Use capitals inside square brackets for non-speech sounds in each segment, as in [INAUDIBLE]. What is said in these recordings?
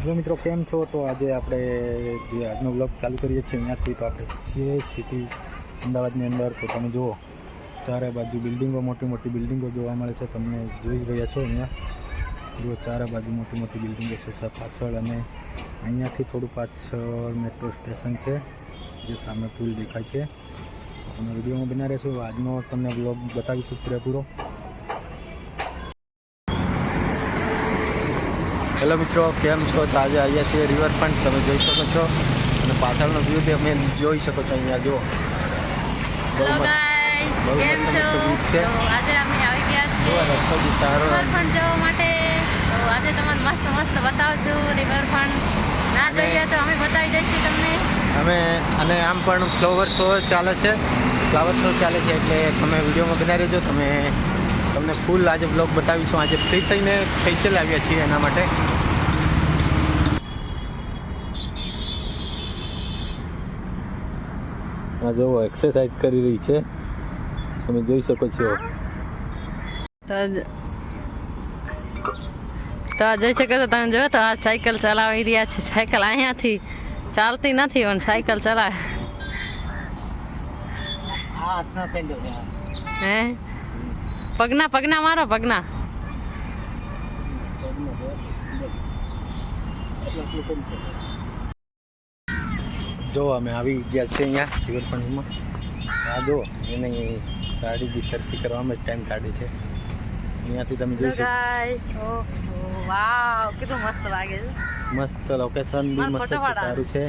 Hello મિત્રો કેમ છો, તો આજે આપણે જે આજનો બ્લોગ ચાલુ કરીએ છીએ અહીંયાથી તો આપણે છીએ સિટી અમદાવાદની અંદર. તો તમે જુઓ, ચારે બાજુ બિલ્ડિંગો, મોટી મોટી બિલ્ડિંગો જોવા મળે છે. તમને જોઈ રહ્યા છો અહીંયા. જુઓ, ચારે બાજુ મોટી મોટી બિલ્ડિંગો છે. પાછળ અને અહીંયાથી થોડું પાછળ મેટ્રો સ્ટેશન છે, જે સામે પુલ દેખાય છે. અમે વિડીયોમાં બના રહેશો. આજનો તમને બ્લોગ બતાવીશું પૂરેપૂરો. હેલો મિત્રો કેમ છો? તો આજે આવ્યા છીએ રિવરફ્રન્ટ તમે જોઈ શકો છો. અને પાછળનો વ્યૂ તમે જોઈ શકો છો અહીંયા જુઓ. અમે અમે અમે અને આમ પણ ફ્લાવર શો ચાલે છે. ફ્લાવર શો ચાલે છે એટલે તમે વિડીયોમાં બનાવી રહેજો તમે તમને ફૂલ આજે બ્લોગ બતાવીશું. આજે ફ્રી થઈને ફેશિયલ આવ્યા છીએ એના માટે. આ જો એક્સરસાઇઝ કરી રહી છે. તમે જોઈ શકો છો. તો જોઈ શકો છો તમે જોયો તો આ સાયકલ ચલાવી રહ્યા છે. સાયકલ અહીંયાથી ચાલતી નથી પણ સાયકલ ચલાવે. હે? પગના પગના મારો પગના. જો અમે આવી ગયા છે અહીંયા રિવરફ્રન્ટમાં આ જો એને સાડી બી સરખી કરવામાં જ ટાઈમ કાઢે છે. અહીંયાથી તમે જોઈ શકો. વાવ કેટલું મસ્ત લાગે છે. મસ્ત લોકેશન બી મસ્ત સારું છે.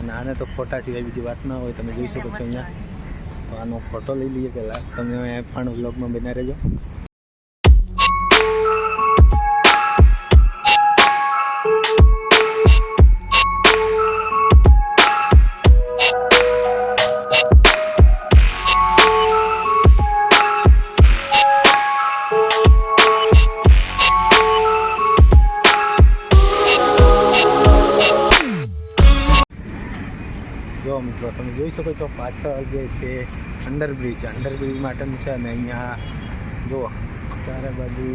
અને આને તો ફોટા સિવાય બીજી વાત ના હોય તમે જોઈ શકો છો અહીંયા. આનો ફોટો લઈ લઈએ પહેલાં. તમે પણ વ્લોગમાં બના રહેજો. જો મિત્રો, તમે જોઈ શકો છો પાછળ જે છે અંડરબ્રિજ. અંડરબ્રિજ માટેનું છે અને અહીંયા જુઓ ચારે બાજુ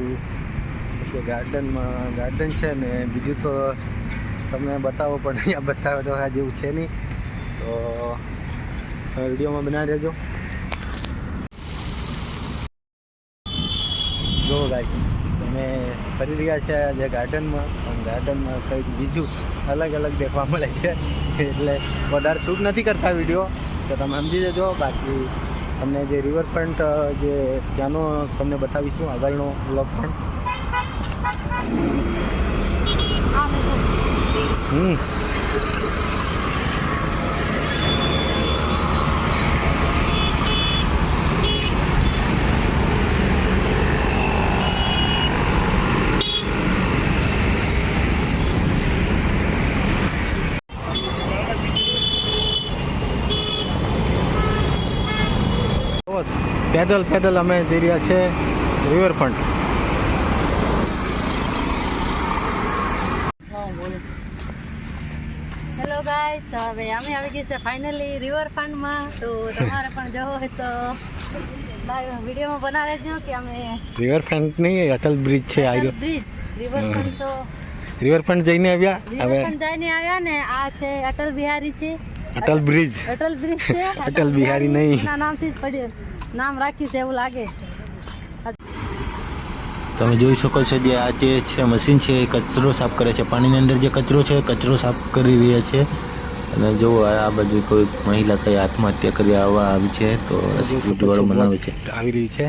ગાર્ડનમાં, ગાર્ડન છે ને, બીજું તો તમને બતાવો પણ અહીંયા બતાવો તો આ જેવું છે નહીં. તો, વિડીયોમાં બનાવી રહેજો જો ગાઈસ તમે ફરી રહ્યા છે આજે ગાર્ડનમાં. ગાર્ડનમાં કંઈક બીજું અલગ અલગ દેખવા મળે છે. એટલે વધારે શૂટ નથી કરતા વીડિયો તો તમે સમજી જજો. બાકી તમને જે રિવરફ્રન્ટ જે ત્યાંનો તમને બતાવીશું આગળનો બ્લોગ પણ. હમ તો પેદલ પેદલ અમે જઈ રહ્યા છે રિવરફ્રન્ટ. હેલો ગાય તો હવે અમે આવી ગઈ છે ફાઇનલી રિવરફ્રન્ટમાં. તો તમારે પણ જવો હોય તો વિડીયોમાં બના રહેજો કે અમે રિવરફ્રન્ટ નહીં અટલ બ્રિજ છે આ બ્રિજ રિવરફ્રન્ટ તો રિવરફ્રન્ટ જઈને આવ્યા હવે જઈને આવ્યા ને આ છે અટલ બિહારી છે. અટલ બ્રિજ. અટલ બ્રિજ છે. [LAUGHS] અટલ બિહારી નહીં. નામથી જ પડ્યું. નામ રાખી છે એવું લાગે. તમે જોઈ શકો છો જે આ જે છે મશીન છે એ કચરો સાફ કરે છે. પાણીની અંદર જે કચરો છે કચરો સાફ કરી રહ્યા છે. અને જો આ બાજુ કોઈ મહિલા કઈ આત્મહત્યા કરી આવવા આવી છે તો વાળો બનાવે છે. આવી રહી છે.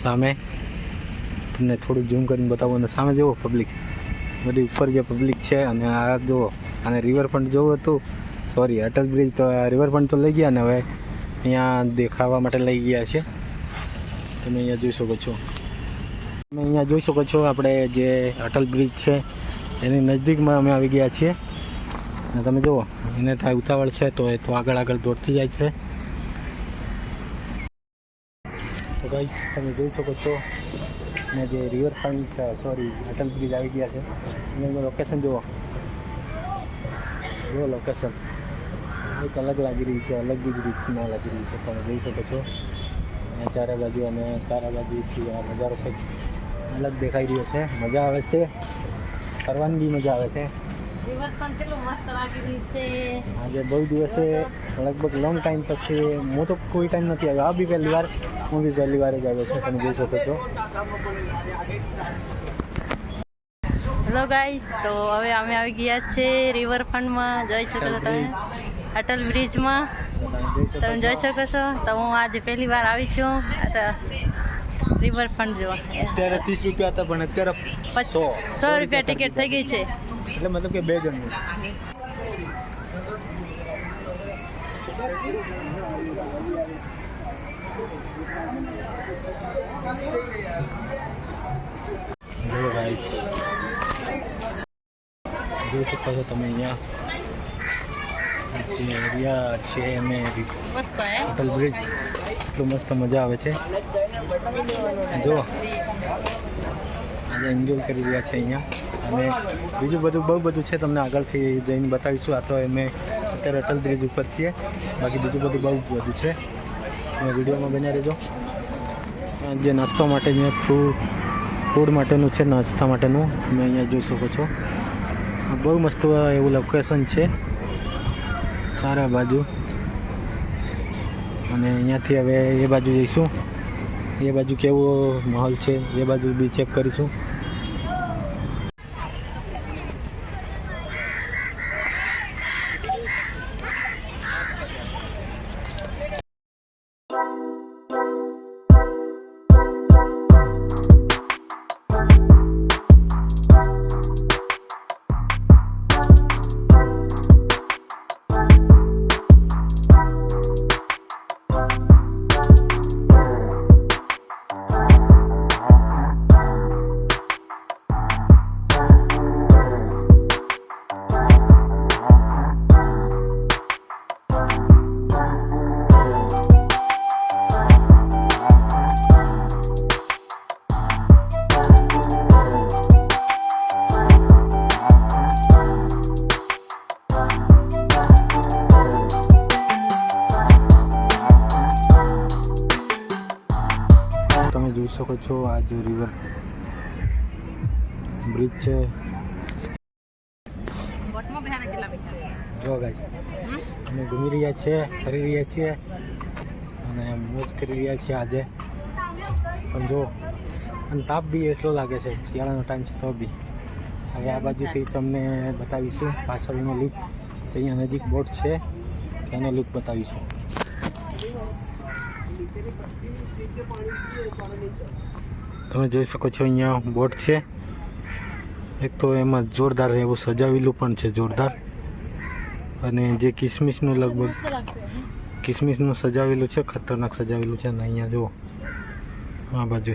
સામે તમને થોડું ઝૂમ કરીને બતાવો. અને સામે જુઓ પબ્લિક બધી ઉપર જે પબ્લિક છે અને આ જુઓ. અને રિવરફ્રન્ટ જોવું હતું સોરી અટલ બ્રિજ તો રિવરફ્રન્ટ તો લઈ ગયા ને હવે. અહીંયા દેખાવા માટે લઈ ગયા છે. તમે અહીંયા જોઈ શકો છો. તમે અહીંયા જોઈ શકો છો આપણે જે અટલ બ્રિજ છે, એની નજદીકમાં અમે આવી ગયા છીએ. અને તમે જુઓ, એને થાય ઉતાવળ છે તો એ તો આગળ આગળ દોડતી જાય છે. તો ગાઈસ તમે જોઈ શકો છો અને જે રિવરફ્રન્ટ સોરી અટલ બ્રિજ આવી ગયા છે. એનું લોકેશન જુઓ. જુઓ લોકેશન એક અલગ લાગી રહ્યું છે અલગ જ રીતના લાગી રહ્યું છે. તમે જોઈ શકો છો. અને ચારે બાજુ અને ચારે બાજુથી આ નજારો કંઈક અલગ દેખાઈ રહ્યો છે. મજા આવે છે. ફરવાની બી મજા આવે છે. આજે બહુ દિવસે લગભગ લોંગ ટાઈમ પછી હું તો કોઈ ટાઈમ નથી આવ્યો. આ બી પહેલી વાર હું બી પહેલી વાર જ આવ્યો છું. તમે જોઈ શકો છો. હેલો ગાઈસ તો હવે અમે આવી ગયા છે રિવરફ્રન્ટમાં. જોઈ શકો તમે અટલ બ્રિજમાં. તમે જોઈ શકો છો તો હું આજે પહેલી વાર આવી છું રિવરફ્રન્ટ જોવા. અત્યારે ત્રીસ રૂપિયા હતા પણ અત્યારે પછી સો. સો રૂપિયા ટિકિટ થઈ ગઈ છે. એટલે મતલબ કે બે જણ જો ગાઈસ જોઈ શકો છો તમે અહીંયા. જે એરિયા છે મસ્ત અટલ બ્રિજ એટલું મસ્ત મજા આવે છે. જો. આજે એન્જોય કરી રહ્યા છે અહીંયા. અને બીજું બધું બહુ બધું છે તમને આગળથી જઈને બતાવીશું. આ તો અમે અત્યારે અટલ બ્રિજ ઉપર છીએ. બાકી બીજું બધું બહુ બધું છે. તમે વિડીયોમાં બન્યા રહેજો. જે નાસ્તો માટે અહીંયા ફૂડ ફૂડ માટેનું છે નાસ્તા માટેનું તમે અહીંયા જોઈ શકો છો. બહુ મસ્ત એવું લોકેશન છે. ચારે બાજુ. અને અહીંયાથી હવે એ બાજુ જઈશું. એ બાજુ કેવો માહોલ છે એ બાજુ બી ચેક કરીશું. તમે જોઈ શકો છો આ જે રિવર બ્રિજ છે. જો ગાઈસ અમે ઘૂમી રહ્યા છીએ ફરી રહ્યા છીએ અને મોજ કરી રહ્યા છીએ આજે. પણ જો અને તાપ બી એટલો લાગે છે શિયાળાનો ટાઈમ છે તો બી. હવે આ બાજુથી તમને બતાવીશું પાછળનો લુક અહીંયા નજીક બોટ છે એનો લુક બતાવીશું. તમે જોઈ શકો છો અહીંયા બોટ છે. એક તો એમાં જોરદાર એવું સજાવેલું પણ છે, જોરદાર. અને જે કિસમિસનું લગભગ કિસમિસનું સજાવેલું છે, ખતરનાક સજાવેલું છે, અને અહીંયા જુઓ, આ બાજુ.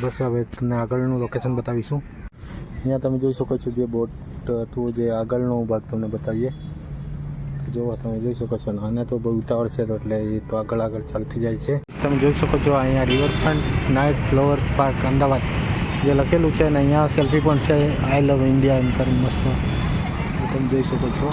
બસ હવે તમને આગળનું લોકેશન બતાવીશું. અહીંયા તમે જોઈ શકો છો જે બોટ હતું, જે આગળનો ભાગ તમને બતાવીએ. જુઓ તમે જોઈ શકો છો. અને તો બહુ ઉતાવળ છે તો એટલે એ તો આગળ આગળ ચાલતી જાય છે. તમે જોઈ શકો છો અહીંયા riverfront night flowers park Ahmedabad. જે લખેલું છે અને અહીંયા સેલ્ફી પણ છે. આઈ લવ ઇન્ડિયા એમ કરીને મસ્ત. તમે જોઈ શકો છો.